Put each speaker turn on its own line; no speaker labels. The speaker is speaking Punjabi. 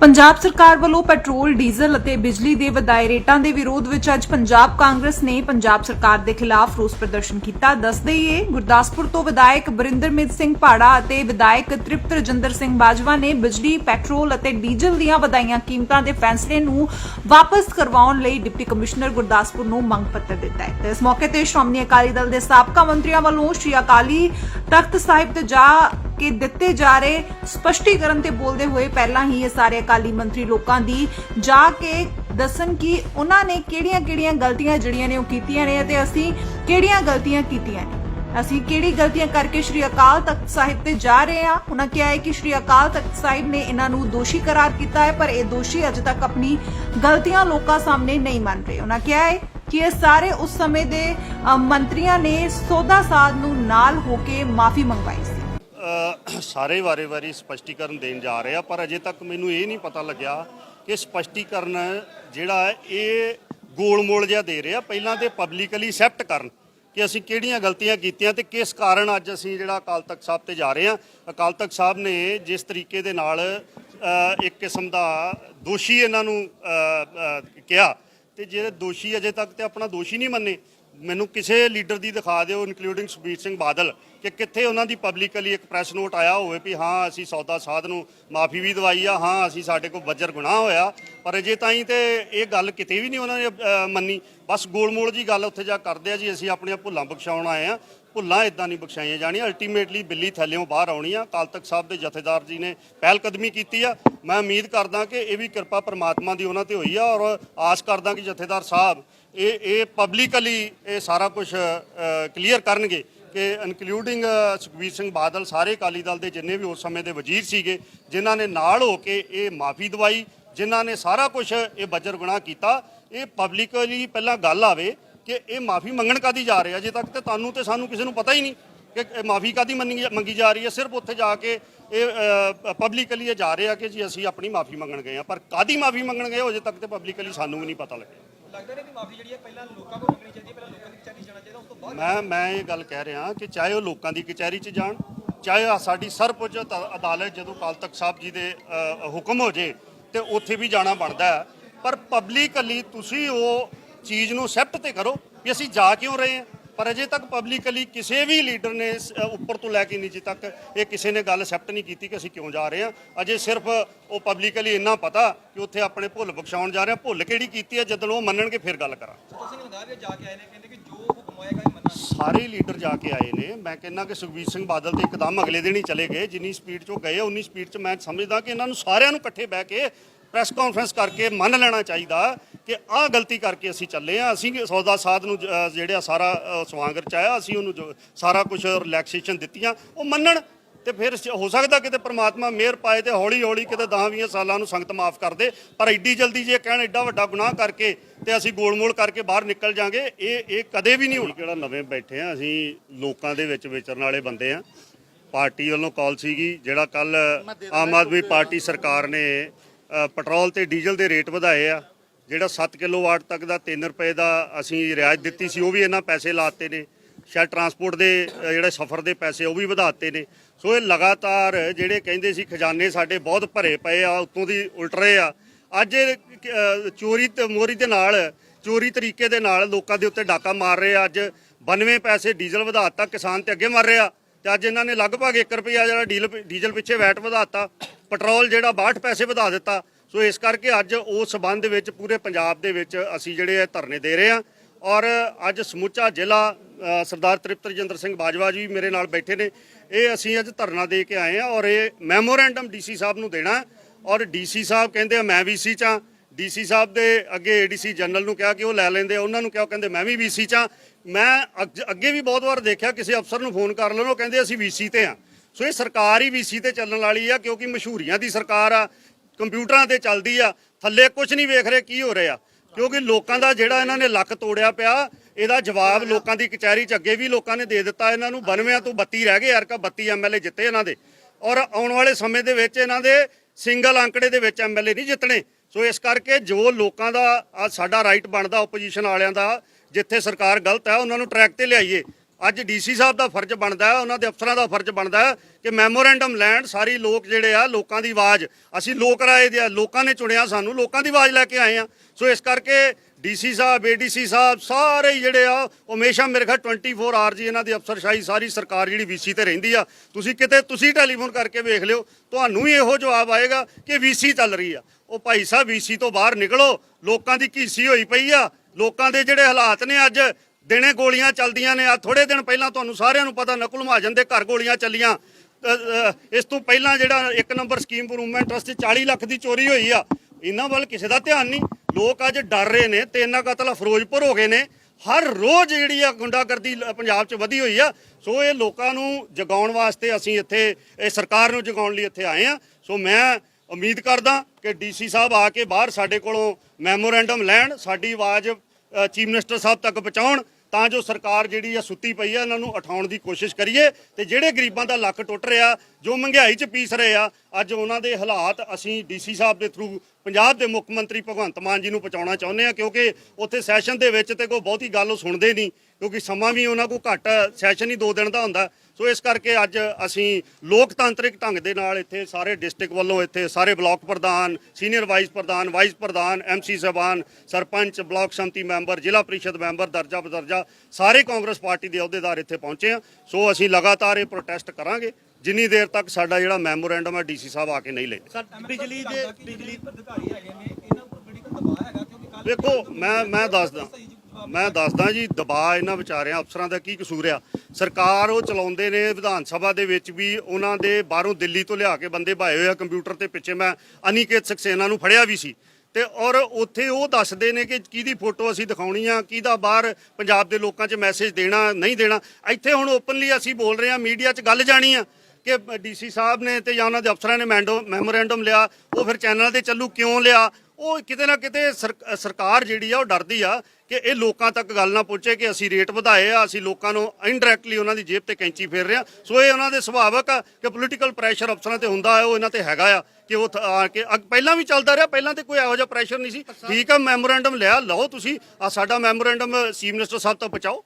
ਪੰਜਾਬ ਸਰਕਾਰ ਵੱਲੋਂ ਪੈਟਰੋਲ, ਡੀਜ਼ਲ ਅਤੇ ਬਿਜਲੀ ਦੇ ਵਧਾਏ ਰੇਟਾਂ ਦੇ ਵਿਰੋਧ ਵਿੱਚ ਅੱਜ ਪੰਜਾਬ ਕਾਂਗਰਸ ਨੇ ਪੰਜਾਬ ਸਰਕਾਰ ਦੇ ਖਿਲਾਫ ਰੋਸ ਪ੍ਰਦਰਸ਼ਨ ਕੀਤਾ। ਦੱਸਦੇ ਹੀ ਗੁਰਦਾਸਪੁਰ ਤੋਂ ਵਿਧਾਇਕ ਬਰਿੰਦਰਮੀਤ ਸਿੰਘ ਪਾੜਾ ਅਤੇ ਵਿਧਾਇਕ ਤ੍ਰਿਪਤ ਰਜਿੰਦਰ ਸਿੰਘ ਬਾਜਵਾ ਨੇ ਬਿਜਲੀ, ਪੈਟਰੋਲ ਅਤੇ ਡੀਜ਼ਲ ਦੀਆਂ ਵਧਾਈਆਂ ਕੀਮਤਾਂ ਦੇ ਫੈਸਲੇ ਨੂੰ ਵਾਪਸ ਕਰਵਾਉਣ ਲਈ ਡਿਪਟੀ ਕਮਿਸ਼ਨਰ ਗੁਰਦਾਸਪੁਰ ਨੂੰ ਮੰਗ ਪੱਤਰ ਦਿੱਤਾ ਹੈ। ਇਸ ਮੌਕੇ ਤੇ ਸ਼੍ਰੋਮਣੀ ਅਕਾਲੀ ਦਲ ਦੇ ਸਾਬਕਾ ਮੰਤਰੀਆਂ ਵੱਲੋਂ ਸ਼੍ਰੀ ਅਕਾਲੀ ਤਖਤ ਸਾਹਿਬ ਤੇ ਜਾ ਕੇ ਦਿੱਤੇ ਜਾ ਰਹੇ ਸਪਸ਼ਟੀਕਰਨ ਤੇ ਬੋਲਦੇ ਹੋਏ ਪਹਿਲਾਂ ਹੀ ਇਹ ਸਾਰੇ ਅਕਾਲੀ ਮੰਤਰੀ ਲੋਕਾਂ ਦੀ ਜਾ ਕੇ ਦੱਸਣ ਕਿ ਉਹਨਾਂ ਨੇ ਕਿਹੜੀਆਂ-ਕਿਹੜੀਆਂ ਗਲਤੀਆਂ ਜਿਹੜੀਆਂ ਨੇ ਉਹ ਕੀਤੀਆਂ ਨੇ ਅਤੇ ਅਸੀਂ ਕਿਹੜੀਆਂ ਗਲਤੀਆਂ ਕੀਤੀਆਂ ਨੇ? ਅਸੀਂ ਕਿਹੜੀ ਗਲਤੀਆਂ ਕਰਕੇ ਸ਼੍ਰੀ ਅਕਾਲ ਤਖਤ ਸਾਹਿਬ ਤੇ ਜਾ ਰਹੇ ਹਾਂ? ਉਹਨਾਂ ਕਿਹਾ ਹੈ ਕਿ ਸ਼੍ਰੀ ਅਕਾਲ ਤਖਤ ਸਾਹਿਬ ਨੇ ਇਹਨਾਂ ਨੂੰ ਦੋਸ਼ੀ ਕਰਾਰ ਕੀਤਾ ਹੈ, ਪਰ ਇਹ ਦੋਸ਼ੀ ਅਜੇ ਤੱਕ ਆਪਣੀ ਗਲਤੀਆਂ ਲੋਕਾਂ ਸਾਹਮਣੇ ਨਹੀਂ ਮੰਨ ਰਹੇ। ਉਹਨਾਂ ਕਿਹਾ ਹੈ ਕਿ ਇਹ ਸਾਰੇ ਉਸ ਸਮੇਂ ਦੇ ਮੰਤਰੀਆਂ ਨੇ ਸੋਦਾ ਸਾਧ ਨੂੰ ਨਾਲ ਹੋ ਕੇ ਮਾਫੀ ਮੰਗਵਾਈ ਸੀ।
ਸਾਰੇ ਵਾਰੇ-ਵਾਰੀ ਸਪਸ਼ਟੀਕਰਨ ਦੇਣ ਜਾ ਰਹੇ ਆ, ਪਰ ਅਜੇ ਤੱਕ ਮੈਨੂੰ ਇਹ ਨਹੀਂ ਪਤਾ ਲੱਗਿਆ ਕਿ ਸਪਸ਼ਟੀਕਰਨ ਜਿਹੜਾ ਇਹ ਗੋਲ-ਮੋਲ ਜਿਹਾ ਦੇ ਰਿਹਾ। ਪਹਿਲਾਂ ਤੇ ਪਬਲਿਕਲੀ ਐਕਸੈਪਟ ਕਰਨ ਕਿ ਅਸੀਂ ਕਿਹੜੀਆਂ ਗਲਤੀਆਂ ਕੀਤੀਆਂ ਤੇ ਕਿਸ ਕਾਰਨ ਅੱਜ ਅਸੀਂ ਜਿਹੜਾ ਅਕਾਲ ਤਖਤ ਸਾਹਿਬ ਤੇ ਜਾ ਰਹੇ ਹਾਂ। ਅਕਾਲ ਤਖਤ ਸਾਹਿਬ ਨੇ ਜਿਸ ਤਰੀਕੇ ਦੇ ਨਾਲ ਇੱਕ ਕਿਸਮ ਦਾ ਦੋਸ਼ੀ ਇਹਨਾਂ ਨੂੰ ਕਿਹਾ। ਤੇ ਜਿਹੜੇ ਦੋਸ਼ੀ ਅਜੇ ਤੱਕ ਤੇ ਆਪਣਾ ਦੋਸ਼ੀ ਨਹੀਂ ਮੰਨੇ ਮੈਨੂੰ ਕਿਸੇ ਲੀਡਰ ਦੀ ਦਿਖਾ ਦਿਓ ਇਨਕਲੂਡਿੰਗ ਸੁਖਬੀਰ ਸਿੰਘ ਬਾਦਲ, ਕਿ ਕਿੱਥੇ ਉਹਨਾਂ ਦੀ ਪਬਲਿਕਲੀ ਇੱਕ ਪ੍ਰੈਸ ਨੋਟ ਆਇਆ ਹੋਵੇ ਵੀ ਹਾਂ, ਅਸੀਂ ਸੌਦਾ ਸਾਧ ਨੂੰ ਮਾਫੀ ਵੀ ਦਵਾਈ ਆ, ਹਾਂ, ਅਸੀਂ ਸਾਡੇ ਕੋਲ ਬੱਜਰ ਗੁਨਾਹ ਹੋਇਆ। ਪਰ ਅਜੇ ਤਾਈਂ ਤੇ ਇਹ ਗੱਲ ਕਿਤੇ ਵੀ ਨਹੀਂ ਉਹਨਾਂ ਨੇ ਮੰਨੀ। ਬਸ ਗੋਲਮੋਲ ਜੀ ਗੱਲ ਉੱਥੇ ਜਾ ਕਰਦੇ ਆ ਜੀ, ਅਸੀਂ ਆਪਣੀਆਂ ਭੁੱਲਾਂ ਬਖਸ਼ਾਉਣ ਆਏ ਆ। ਭੁੱਲਾਂ ਇਦਾਂ ਨਹੀਂ ਬਖਸ਼ਾਈਆਂ ਜਾਣੀਆਂ। ਅਲਟੀਮੇਟਲੀ ਬਿੱਲੀ ਥੱਲਿਓਂ ਬਾਹਰ ਆਉਣੀ ਆ। ਕਾਲ ਤਖਤ ਸਾਹਿਬ ਦੇ ਜਥੇਦਾਰ ਜੀ ਨੇ ਪਹਿਲ ਕਦਮੀ ਕੀਤੀ ਆ। ਮੈਂ ਉਮੀਦ ਕਰਦਾ ਕਿ ਇਹ ਵੀ ਕਿਰਪਾ ਪਰਮਾਤਮਾ ਦੀ ਉਹਨਾਂ ਤੇ ਹੋਈ ਆ ਔਰ ਆਸ ਕਰਦਾ ਕਿ ਜਥੇਦਾਰ ਸਾਹਿਬ ਇਹ ਇਹ ਪਬਲਿਕਲੀ ਇਹ ਸਾਰਾ ਕੁਝ ਕਲੀਅਰ ਕਰਨਗੇ ਕਿ ਇਨਕਲੂਡਿੰਗ ਸੁਖਬੀਰ ਸਿੰਘ ਬਾਦਲ ਸਾਰੇ ਅਕਾਲੀ ਦਲ ਦੇ ਜਿੰਨੇ ਵੀ ਉਸ ਸਮੇਂ ਦੇ ਵਜ਼ੀਰ ਸੀਗੇ, ਜਿਨ੍ਹਾਂ ਨੇ ਨਾਲ ਹੋ ਕੇ ਇਹ ਮਾਫੀ ਦਵਾਈ, ਜਿਨ੍ਹਾਂ ਨੇ ਸਾਰਾ ਕੁਝ ਇਹ ਬੱਜਰ ਗੁਨਾਹ ਕੀਤਾ, ਇਹ ਪਬਲਿਕਲੀ ਪਹਿਲਾਂ ਗੱਲ ਆਵੇ ਕਿ ਇਹ ਮਾਫੀ ਮੰਗਣ ਕਾਦੀ ਜਾ ਰਹੇ ਅਜੇ ਤੱਕ ਤੇ ਤੁਹਾਨੂੰ ਤੇ ਸਾਨੂੰ ਕਿਸੇ ਨੂੰ ਪਤਾ ਹੀ ਨਹੀਂ ਕਿ ਮਾਫੀ ਕਾਦੀ ਮੰਗੀ ਮੰਗੀ ਜਾ ਰਹੀ ਹੈ। ਸਿਰਫ ਉੱਥੇ ਜਾ ਕੇ ਇਹ ਪਬਲਿਕਲੀ ਇਹ ਜਾ ਰਹੇ ਆ ਕਿ ਜੀ ਅਸੀਂ ਆਪਣੀ ਮਾਫੀ ਮੰਗਣ ਗਏ ਆ। ਪਰ ਕਾਦੀ ਮਾਫੀ ਮੰਗਣ ਗਏ ਅਜੇ ਤੱਕ ਤੇ ਪਬਲਿਕਲੀ ਸਾਨੂੰ ਵੀ ਨਹੀਂ ਪਤਾ ਲੱਗਿਆ।
ਲੱਗਦਾ ਨਹੀਂ ਕਿ ਮਾਫੀ ਜਿਹੜੀ ਹੈ ਪਹਿਲਾਂ ਲੋਕਾਂ ਕੋਲ ਮੰਗਣੀ ਚਾਹੀਦੀ ਹੈ ਪਹਿਲਾਂ ਲੋਕਾਂ ਦੀ ਕਚਹਿਰੀ ਜਾਣਾ ਚਾਹੀਦਾ ਉਸ ਤੋਂ ਬਾਅਦ
ਮੈਂ ਮੈਂ ਇਹ ਗੱਲ ਕਹਿ ਰਿਹਾ ਕਿ ਚਾਹੇ ਉਹ ਲੋਕਾਂ ਦੀ ਕਚਹਿਰੀ 'ਚ ਜਾਣ ਚਾਹੇ ਆਹ ਸਾਡੀ ਸਰਪੁੱਜ ਅਦਾਲਤ ਜਦੋਂ ਕਾਲ ਤਖਤ ਸਾਹਿਬ ਜੀ ਦੇ ਅ, ਹੁਕਮ ਹੋ ਜੇ ਤੇ ਉੱਥੇ ਵੀ ਜਾਣਾ ਬਣਦਾ ਹੈ। ਪਰ ਪਬਲਿਕਲੀ ਤੁਸੀਂ ਉਹ ਚੀਜ਼ ਨੂੰ ਐਕਸੈਪਟ ਤੇ ਕਰੋ ਵੀ ਅਸੀਂ ਜਾ ਕਿਉਂ ਰਹੇ ਹਾਂ। ਪਰ ਅਜੇ ਤੱਕ ਪਬਲਿਕਲੀ ਕਿਸੇ ਵੀ ਲੀਡਰ ਨੇ ਉੱਪਰ ਤੋਂ ਲੈ ਕੇ ਨੀਚੇ ਤੱਕ ਇਹ ਕਿਸੇ ਨੇ ਗੱਲ ਐਕਸੈਪਟ ਨਹੀਂ ਕੀਤੀ ਕਿ ਅਸੀਂ ਕਿਉਂ ਜਾ ਰਹੇ ਹਾਂ। ਅਜੇ ਸਿਰਫ ਉਹ ਪਬਲਿਕਲੀ ਇੰਨਾ ਪਤਾ ਕਿ ਉੱਥੇ ਆਪਣੇ ਭੁੱਲ ਬਖਸ਼ਾਉਣ ਜਾ ਰਹੇ ਹਾਂ। ਭੁੱਲ ਕਿਹੜੀ ਕੀਤੀ ਹੈ ਜਦੋਂ ਉਹ ਮੰਨਣਗੇ ਫਿਰ ਗੱਲ ਕਰਾਂ ਸਾਰੇ ਲੀਡਰ ਜਾ ਕੇ ਆਏ ਨੇ। ਮੈਂ ਕਹਿੰਦਾ ਕਿ ਸੁਖਬੀਰ ਸਿੰਘ ਬਾਦਲ ਤੇ ਇੱਕਦਮ ਅਗਲੇ ਦਿਨ ਹੀ ਚਲੇ ਗਏ। ਜਿੰਨੀ ਸਪੀਡ 'ਚ ਉਹ ਗਏ ਉਨੀ ਸਪੀਡ 'ਚ ਮੈਂ ਸਮਝਦਾ ਕਿ ਇਹਨਾਂ ਨੂੰ ਸਾਰਿਆਂ ਨੂੰ ਇਕੱਠੇ ਬਹਿ ਕੇ ਪ੍ਰੈਸ ਕਾਨਫਰੰਸ ਕਰਕੇ ਮੰਨ ਲੈਣਾ ਚਾਹੀਦਾ। ਕਿ ਆਹ ਗਲਤੀ ਕਰਕੇ ਅਸੀਂ ਚੱਲੇ ਆ ਅਸੀਂ ਸੌਦਾ ਸਾਧ ਨੂੰ ਜਿਹੜਾ ਸਾਰਾ ਸਵਾਂਗਰ ਚ ਆਇਆ ਅਸੀਂ ਉਹਨੂੰ ਜੋ ਸਾਰਾ ਕੁਝ ਰਿਲੈਕਸੇਸ਼ਨ ਦਿੱਤੀਆਂ ਉਹ ਮੰਨਣ ਤੇ ਫਿਰ ਹੋ ਸਕਦਾ ਕਿਤੇ ਪ੍ਰਮਾਤਮਾ ਮਿਹਰ ਪਾਏ ਤੇ ਹੌਲੀ ਹੌਲੀ ਕਿਤੇ 10-20 ਸਾਲਾਂ ਨੂੰ ਸੰਗਤ ਮਾਫ ਕਰ ਦੇ ਪਰ ਐਡੀ ਜਲਦੀ ਜੇ ਕਹਿਣ ਐਡਾ ਵੱਡਾ ਗੁਨਾਹ ਕਰਕੇ ਤੇ ਅਸੀਂ ਗੋਲਮੋਲ ਕਰਕੇ ਬਾਹਰ ਨਿਕਲ ਜਾਾਂਗੇ ਇਹ ਇਹ ਕਦੇ ਵੀ ਨਹੀਂ ਹੋਣਾ। ਕਿਹੜਾ ਨਵੇਂ ਬੈਠੇ ਆ ਅਸੀਂ ਲੋਕਾਂ ਦੇ ਵਿੱਚ ਵਿਚਰਨ ਵਾਲੇ ਬੰਦੇ ਆ ਪਾਰਟੀ ਵੱਲੋਂ ਕਾਲ ਸੀਗੀ ਜਿਹੜਾ ਕੱਲ ਆਮ ਆਦਮੀ ਪਾਰਟੀ ਸਰਕਾਰ ਨੇ ਪੈਟਰੋਲ ਤੇ ਡੀਜ਼ਲ ਦੇ ਰੇਟ ਵਧਾਏ ਆ। ਜਿਹੜਾ 7 ਕਿਲੋਵਾਟ ਤੱਕ ਦਾ 3 ਰੁਪਏ ਦਾ ਅਸੀਂ ਰਿਆਇਤ ਦਿੱਤੀ ਸੀ, ਉਹ ਵੀ ਇਹਨਾਂ ਪੈਸੇ ਲਾਤੇ ਨੇ। ਸ਼ਾਇਦ ਟਰਾਂਸਪੋਰਟ ਦੇ ਜਿਹੜੇ ਸਫ਼ਰ ਦੇ ਪੈਸੇ ਉਹ ਵੀ ਵਧਾਤੇ ਨੇ। ਸੋ ਇਹ ਲਗਾਤਾਰ ਜਿਹੜੇ ਕਹਿੰਦੇ ਸੀ ਖਜ਼ਾਨੇ ਸਾਡੇ ਬਹੁਤ ਭਰੇ ਪਏ ਆ, ਉਤੋਂ ਦੀ ਉਲਟ ਰਹੇ ਆ। ਅੱਜ ਚੋਰੀ ਤੇ ਮੋਰੀ ਦੇ ਨਾਲ, ਚੋਰੀ ਤਰੀਕੇ ਦੇ ਨਾਲ ਲੋਕਾਂ ਦੇ ਉੱਤੇ ਡਾਕਾ ਮਾਰ ਰਹੇ ਆ। ਅੱਜ 92 ਪੈਸੇ ਡੀਜ਼ਲ ਵਧਾਤਾ, ਕਿਸਾਨ ਤੇ ਅੱਗੇ ਮਰ ਰਿਹਾ। ਤੇ ਅੱਜ ਇਹਨਾਂ ਨੇ ਲਗਭਗ 1 ਰੁਪਿਆ ਜਿਹੜਾ ਡੀਲ, ਡੀਜ਼ਲ ਪਿੱਛੇ ਵੈਟ ਵਧਾਤਾ। ਪੈਟਰੋਲ ਜਿਹੜਾ 62 ਪੈਸੇ ਵਧਾ ਦਿੱਤਾ। ਸੋ ਇਸ ਕਰਕੇ ਅੱਜ ਉਸ ਸਬੰਧ ਵਿੱਚ ਪੂਰੇ ਪੰਜਾਬ ਦੇ ਵਿੱਚ ਅਸੀਂ ਜਿਹੜੇ ਇਹ ਧਰਨੇ ਦੇ ਰਹੇ ਹਾਂ ਔਰ ਅੱਜ ਸਮੁੱਚਾ ਜ਼ਿਲ੍ਹਾ ਸਰਦਾਰ ਤ੍ਰਿਪਤ ਰਜਿੰਦਰ ਸਿੰਘ ਬਾਜਵਾ ਜੀ ਮੇਰੇ ਨਾਲ ਬੈਠੇ ਨੇ। ਇਹ ਅਸੀਂ ਅੱਜ ਧਰਨਾ ਦੇ ਕੇ ਆਏ ਹਾਂ ਔਰ ਇਹ ਮੈਮੋਰੈਂਡਮ ਡੀਸੀ ਸਾਹਿਬ ਨੂੰ ਦੇਣਾ ਹੈ ਔਰ ਡੀਸੀ ਸਾਹਿਬ ਕਹਿੰਦੇ ਆ, ਮੈਂ ਵੀਸੀ ਚ। ਹਾਂ ਡੀਸੀ ਸਾਹਿਬ ਦੇ ਅੱਗੇ ਏਡੀਸੀ ਜਨਰਲ ਨੂੰ ਕਿਹਾ ਕਿ ਉਹ ਲੈ ਲੈਂਦੇ ਉਹਨਾਂ ਨੂੰ ਕਿਹਾ ਕਹਿੰਦੇ, ਮੈਂ ਵੀ ਵੀਸੀ ਚ। ਹਾਂ ਮੈਂ ਅੱਗ- ਅੱਗੇ ਵੀ ਬਹੁਤ ਵਾਰ ਦੇਖਿਆ, ਕਿਸੇ ਅਫਸਰ ਨੂੰ ਫੋਨ ਕਰ ਲੈਣ, ਉਹ ਕਹਿੰਦੇ, ਅਸੀਂ ਵੀਸੀ ਤੇ ਆ। ਸੋ ਇਹ ਸਰਕਾਰ ਹੀ ਵੀਸੀ ਤੇ ਚੱਲਣ ਵਾਲੀ ਆ, ਕਿਉਂਕਿ ਮਸ਼ਹੂਰੀਆਂ ਦੀ ਸਰਕਾਰ ਆ ਕੰਪਿਊਟਰਾਂ ਤੇ ਚੱਲਦੀ ਆ, ਥੱਲੇ ਕੁਝ ਨਹੀਂ ਵੇਖ ਰਹੇ ਕੀ ਹੋ ਰਿਹਾ। ਕਿਉਂਕਿ ਲੋਕਾਂ ਦਾ ਜਿਹੜਾ ਇਹਨਾਂ ਨੇ ਲੱਕ ਤੋੜਿਆ ਪਿਆ, ਇਹਦਾ ਜਵਾਬ ਲੋਕਾਂ ਦੀ ਕਚਹਿਰੀ 'ਚ ਅੱਗੇ ਵੀ ਲੋਕਾਂ ਨੇ ਦੇ ਦਿੱਤਾ, ਇਹਨਾਂ ਨੂੰ 92 ਤੋਂ 32 ਰਹਿ ਗਏ ਯਾਰ ਕਾ 32 ਐਮਐਲਏ ਜਿੱਤੇ ਇਹਨਾਂ ਦੇ। ਔਰ ਆਉਣ ਵਾਲੇ ਸਮੇਂ ਦੇ ਵਿੱਚ ਇਹਨਾਂ ਦੇ ਸਿੰਗਲ ਅੰਕੜੇ ਦੇ ਵਿੱਚ ਐਮਐਲਏ ਨਹੀਂ ਜਿੱਤਣੇ। ਸੋ ਇਸ ਕਰਕੇ ਜੋ ਲੋਕਾਂ ਦਾ ਸਾਡਾ ਰਾਈਟ ਬਣਦਾ ਆਪੋਜੀਸ਼ਨ ਵਾਲਿਆਂ ਦਾ, ਜਿੱਥੇ ਸਰਕਾਰ ਗਲਤ ਹੈ, ਉਹਨਾਂ ਨੂੰ ਟਰੈਕ ਤੇ ਲਿਆਈਏ। ਅੱਜ ਡੀਸੀ ਸਾਹਿਬ ਦਾ ਫਰਜ਼ ਬਣਦਾ ਹੈ, ਉਹਨਾਂ ਦੇ ਅਫਸਰਾਂ ਦਾ ਫਰਜ਼ ਬਣਦਾ ਹੈ ਕਿ ਮੈਮੋਰੈਂਡਮ ਲੈਣ ਸਾਰੀ ਲੋਕ ਜਿਹੜੇ ਆ, ਲੋਕਾਂ ਦੀ ਆਵਾਜ਼। ਅਸੀਂ ਲੋਕ ਰਾਏ ਦੇ ਆ, ਲੋਕਾਂ ਨੇ ਚੁਣਿਆ ਸਾਨੂੰ, ਲੋਕਾਂ ਦੀ ਆਵਾਜ਼ ਲੈ ਕੇ ਆਏ ਆ। ਸੋ ਇਸ ਕਰਕੇ ਡੀਸੀ ਸਾਹਿਬ ਏਡੀਸੀ ਸਾਹਿਬ ਸਾਰੇ ਹੀ ਜਿਹੜੇ ਆ, ਉਹ ਹਮੇਸ਼ਾ ਮੇਰੇ ਖਿਆਲ 24 ਆਰ ਜੀ ਇਹਨਾਂ ਦੀ ਅਫਸਰਸ਼ਾਹੀ ਸਾਰੀ ਸਰਕਾਰ ਜਿਹੜੀ ਵੀਸੀ ਤੇ ਰਹਿੰਦੀ ਆ। ਤੁਸੀਂ ਕਿਤੇ, ਤੁਸੀਂ ਟੈਲੀਫੋਨ ਕਰਕੇ ਵੇਖ ਲਿਓ, ਤੁਹਾਨੂੰ ਵੀ ਇਹੋ ਜਵਾਬ ਆਏਗਾ ਕਿ ਵੀਸੀ ਚੱਲ ਰਹੀ ਆ। ਉਹ ਭਾਈ ਸਾਹਿਬ ਵੀਸੀ ਤੋਂ ਬਾਹਰ ਨਿਕਲੋ, ਲੋਕਾਂ ਦੀ ਘੀਸੀ ਹੋਈ ਪਈ ਆ। ਲੋਕਾਂ ਦੇ ਜਿਹੜੇ ਹਾਲਾਤ ਨੇ ਅੱਜ ਦਿਨੇ ਗੋਲੀਆਂ ਚੱਲਦੀਆਂ ਨੇ, ਆ ਥੋੜੇ ਦਿਨ ਪਹਿਲਾਂ ਤੁਹਾਨੂੰ ਸਾਰਿਆਂ ਨੂੰ ਪਤਾ ਨਕੁਲ ਮਹਾਜਨ ਦੇ ਘਰ ਗੋਲੀਆਂ ਚੱਲੀਆਂ। ਇਸ ਤੋਂ ਪਹਿਲਾਂ ਜਿਹੜਾ ਇੱਕ ਨੰਬਰ ਸਕੀਮ ਇੰਪਰੂਵਮੈਂਟ ਟਰਸਟ 'ਚ 40 ਲੱਖ ਦੀ ਚੋਰੀ ਹੋਈ ਆ, ਇਹਨਾਂ ਵੱਲ ਕਿਸੇ ਦਾ ਧਿਆਨ ਨਹੀਂ। ਲੋਕ ਅੱਜ ਡਰ ਰਹੇ ਨੇ ਤਿੰਨ ਕਤਲ ਫਿਰੋਜ਼ਪੁਰ ਹੋ ਗਏ ਨੇ। ਹਰ ਰੋਜ਼ ਜਿਹੜੀ ਆ ਗੁੰਡਾਗਰਦੀ ਲ- ਪੰਜਾਬ 'ਚ ਵਧੀ ਹੋਈ ਆ। ਸੋ ਇਹ ਲੋਕਾਂ ਨੂੰ ਜਗਾਉਣ ਵਾਸਤੇ ਅਸੀਂ ਇੱਥੇ, ਇਹ ਸਰਕਾਰ ਨੂੰ ਜਗਾਉਣ ਲਈ ਇੱਥੇ ਆਏ ਆ। ਸੋ ਮੈਂ ਉਮੀਦ ਕਰਦਾ ਕਿ ਡੀਸੀ ਸਾਹਿਬ ਆ ਕੇ ਬਾਹਰ ਸਾਡੇ ਕੋਲੋਂ ਮੈਮੋਰੈਂਡਮ ਲੈਣ, ਸਾਡੀ ਆਵਾਜ਼ ਚੀਫ ਮਿਨਿਸਟਰ ਸਾਹਿਬ ਤੱਕ ਪਹੁੰਚਾਉਣ, ਤਾਂ ਜੋ ਸਰਕਾਰ ਜਿਹੜੀ ਆ ਸੁੱਤੀ ਪਈ ਆ, ਇਹਨਾਂ ਨੂੰ ਉਠਾਉਣ ਦੀ ਕੋਸ਼ਿਸ਼ ਕਰੀਏ। ਤੇ ਜਿਹੜੇ ਗਰੀਬਾਂ ਦਾ ਲੱਕ ਟੁੱਟ ਰਿਹਾ, ਜੋ ਮਹਿੰਗਾਈ 'ਚ ਪੀਸ ਰਹੇ ਆ, ਅੱਜ ਉਹਨਾਂ ਦੇ ਹਾਲਾਤ ਅਸੀਂ ਡੀਸੀ ਸਾਹਿਬ ਦੇ ਥਰੂ ਪੰਜਾਬ ਦੇ ਮੁੱਖ ਮੰਤਰੀ ਭਗਵੰਤ ਮਾਨ ਜੀ ਨੂੰ ਪਹੁੰਚਾਉਣਾ ਚਾਹੁੰਦੇ ਆ ਕਿਉਂਕਿ ਉੱਥੇ ਸੈਸ਼ਨ ਦੇ ਵਿੱਚ ਤੇ ਕੋਈ ਬਹੁਤੀ ਗੱਲ ਉਹ ਸੁਣਦੇ ਨਹੀਂ, ਕਿਉਂਕਿ ਸਮਾਂ ਵੀ ਉਹਨਾਂ ਕੋਲ ਘੱਟ ਸੈਸ਼ਨ ਹੀ 2 ਦਿਨ ਦਾ ਹੁੰਦਾ। ਸੋ ਇਸ ਕਰਕੇ ਅੱਜ ਅਸੀਂ ਲੋਕਤਾਂਤਰਿਕ ਢੰਗ ਦੇ ਨਾਲ ਇੱਥੇ ਸਾਰੇ ਡਿਸਟ੍ਰਿਕਟ ਵੱਲੋਂ ਇੱਥੇ ਸਾਰੇ ਬਲਾਕ ਪ੍ਰਧਾਨ ਸੀਨੀਅਰ ਵਾਈਸ ਪ੍ਰਧਾਨ ਵਾਈਸ ਪ੍ਰਧਾਨ ਐਮਸੀ ਜ਼ਬਾਨ ਸਰਪੰਚ ਬਲਾਕ ਸੰਮਤੀ ਮੈਂਬਰ, ਜ਼ਿਲ੍ਹਾ ਪ੍ਰੀਸ਼ਦ ਮੈਂਬਰ, ਦਰਜਾ ਬਦਰਜਾ ਸਾਰੇ ਕਾਂਗਰਸ ਪਾਰਟੀ ਦੇ ਅਹੁਦੇਦਾਰ ਇੱਥੇ ਪਹੁੰਚੇ ਆ। ਸੋ ਅਸੀਂ ਲਗਾਤਾਰ ਇਹ ਪ੍ਰੋਟੈਸਟ ਕਰਾਂਗੇ। ਜਿੰਨੀ ਦੇਰ ਤੱਕ ਸਾਡਾ ਜਿਹੜਾ ਮੈਮੋਰੈਂਡਮ ਹੈ ਡੀਸੀ ਸਾਹਿਬ ਆ ਕੇ ਨਹੀਂ ਲੈਂਦੇ।
ਸਰ ਬਿਜਲੀ ਦੇ
ਬਿਜਲੀ ਅਧਿਕਾਰੀ ਹੈਗੇ ਨੇ ਇਹਨਾਂ ਉੱਪਰ ਬੜੀ ਦਬਾਅ ਹੈਗਾ ਕਿਉਂਕਿ ਕੱਲ
ਵੇਖੋ ਮੈਂ ਮੈਂ ਦੱਸਦਾ। ਮੈਂ ਦੱਸਦਾ ਜੀ ਦਬਾਅ ਇਹਨਾਂ ਵਿਚਾਰਿਆਂ ਅਫਸਰਾਂ ਦਾ ਕੀ ਕਸੂਰ ਆ। ਸਰਕਾਰ ਉਹ ਚਲਾਉਂਦੇ ਨੇ ਵਿਧਾਨ ਸਭਾ ਦੇ ਵਿੱਚ ਵੀ ਉਹਨਾਂ ਦੇ ਬਾਹਰੋਂ ਦਿੱਲੀ ਤੋਂ ਲਿਆ ਕੇ ਬੰਦੇ ਭਾਏ ਹੋਏ ਆ ਕੰਪਿਊਟਰ ਤੇ ਪਿੱਛੇ ਮੈਂ ਅਨਿਕੇਤ ਸਕਸੇਨਾ ਨੂੰ ਫੜਿਆ ਵੀ ਸੀ। ਤੇ ਔਰ ਉੱਥੇ ਉਹ ਦੱਸਦੇ ਨੇ ਕਿ ਕਿਹਦੀ ਫੋਟੋ ਅਸੀਂ ਦਿਖਾਉਣੀ ਆ ਕਿਹਦਾ ਬਾਹਰ ਪੰਜਾਬ ਦੇ ਲੋਕਾਂ 'ਚ ਮੈਸੇਜ ਦੇਣਾ ਨਹੀਂ ਦੇਣਾ। ਇੱਥੇ ਹੁਣ ਓਪਨਲੀ ਅਸੀਂ ਬੋਲ ਰਹੇ ਆ ਮੀਡੀਆ 'ਚ ਗੱਲ ਜਾਣੀ ਆ। ਕਿ ਡੀਸੀ ਸਾਹਿਬ ਨੇ ਤੇ ਜਾਂ ਉਹਨਾਂ ਦੇ ਅਫਸਰਾਂ ਨੇ ਮੈਂਡੋ ਮੈਮੋਰੈਂਡਮ ਲਿਆ ਉਹ ਫਿਰ ਚੈਨਲਾਂ ਤੇ ਚੱਲੂ ਕਿਉਂ ਲਿਆ? ਉਹ ਕਿਤੇ ਨਾ ਕਿਤੇ ਸਰ- ਸਰਕਾਰ ਜਿਹੜੀ ਆ ਉਹ ਡਰਦੀ ਆ ਕਿ ਇਹ ਲੋਕਾਂ ਤੱਕ ਗੱਲ ਨਾ ਪਹੁੰਚੇ ਕਿ ਅਸੀਂ ਰੇਟ ਵਧਾਏ ਆ ਅਸੀਂ ਲੋਕਾਂ ਨੂੰ ਇਨਡਾਇਰੈਕਟਲੀ ਉਹਨਾਂ ਦੀ ਜੇਬ ਤੇ ਕੈਂਚੀ ਫੇਰ ਰਹੇ ਆ। ਸੋ ਇਹ ਉਹਨਾਂ ਦੇ ਸੁਭਾਵਕ ਆ ਕਿ ਪੋਲੀਟੀਕਲ ਪ੍ਰੈਸ਼ਰ ਅਫਸਰਾਂ ਤੇ ਹੁੰਦਾ ਹੈ ਉਹ ਇਹਨਾਂ ਤੇ ਹੈਗਾ ਆ ਕਿ ਉਹ ਆ ਕੇ ਪਹਿਲਾਂ ਵੀ ਚੱਲਦਾ ਰਿਹਾ ਪਹਿਲਾਂ ਤੇ ਕੋਈ ਇਹੋ ਜਿਹਾ ਪ੍ਰੈਸ਼ਰ ਨਹੀਂ ਸੀ। ਠੀਕ ਆ ਮੈਮੋਰੈਂਡਮ ਲਿਆ ਲਓ ਤੁਸੀਂ ਆ ਸਾਡਾ ਮੈਮੋਰੈਂਡਮ ਚੀਫ ਮਿਨਿਸਟਰ ਸਾਹਿਬ ਤੱਕ ਪਹੁੰਚਾਓ।